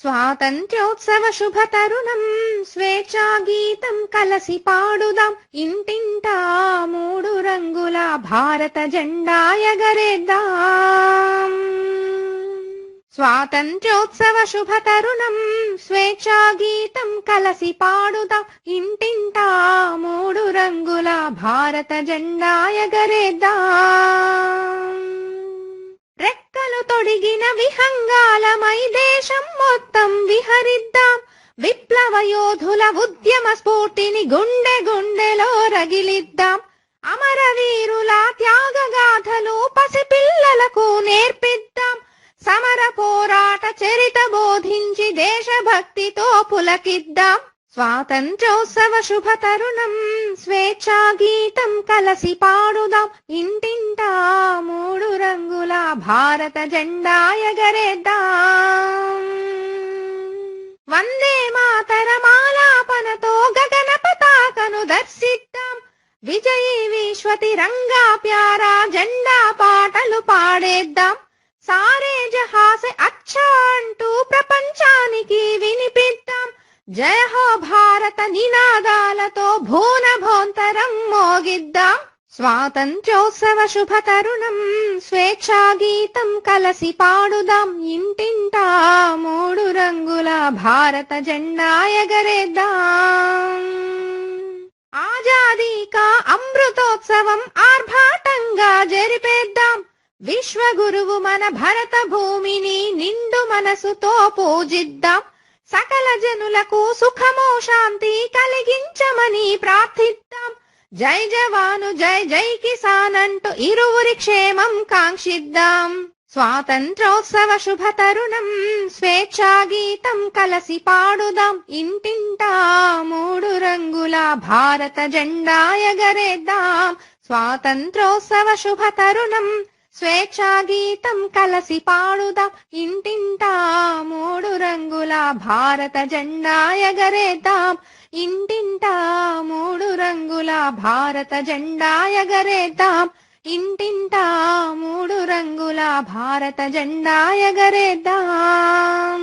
స్వాతంత్ర్యోత్సవ శుభ తరుణం స్వేచ్ఛా గీతం కలసి పాడుదాం. ఇంటింటా మూడు రంగుల భారత జెండా ఎగరేద్దాం స్వాతంత్ర్యోత్సవ శుభ తరుణం స్వేచ్ఛా గీతం కలసి పాడుదాం. ఇంటింటా మూడు రంగుల భారత జెండా ఎగరేద్దాం రెక్కలు తొడిగిన విహంగాలమై దేశం మొత్తం విహరిద్దాం. విప్లవ యోధుల ఉద్యమ స్ఫూర్తిని గుండె గుండెలో రగిలిద్దాం. అమరవీరుల త్యాగగాథలు పసిపిల్లలకు నేర్పిద్దాం. సమర పోరాట చరిత బోధించి దేశభక్తితో పులకిద్దాం. స్వాతంత్రోత్సవ శుభ తరుణం స్వేచ్ఛా కలసి పాడుదాం. ఇంటింటా మూడు రంగుల భారత జెండా ఎగరేద్దాం. వందే మాతరమాలాపనతో గగన పతాకను దర్శిద్దాం. విజయీ విశ్వతి రంగా ప్యారా జెండా పాటలు పాడేద్దాం. సారే జయ హో భారత నినాదాలతో భూన భోంతరం మోగిద్దాం. స్వాతంత్ర్యోత్సవ శుభ తరుణం స్వేచ్ఛా గీతం కలసి పాడుదాం ఇంటింటా. మూడు రంగుల భారత జెండా ఎగరేద్దాం ఆజాదీకా అమృతోత్సవం ఆర్భాటంగా జరిపేద్దాం. విశ్వగురువు మన భరత భూమిని నిండు మనసుతో పూజిద్దాం. సకల జనులకు సుఖమో శాంతి కలిగించమని ప్రార్థిద్దాం. జై జవాను జై జై కిసాన్ అంటూ ఇరువురి క్షేమం కాంక్షిద్దాం. స్వాతంత్రోత్సవ శుభ తరుణం స్వేచ్ఛా గీతం కలసి పాడుదాం. ఇంటింటా మూడు రంగుల భారత జెండా ఎగరేద్దాం. స్వాతంత్రోత్సవ శుభ తరుణం స్వేచ్ఛాగీతం కలసి పాడుదాం. ఇంటింటా మూడు రంగుల భారత జెండా ఎగరేద్దాం ఇంటింటా మూడు రంగుల భారత జెండా ఎగరేద్దాం ఇంటింటా మూడు రంగుల భారత జెండా ఎగరేద్దాం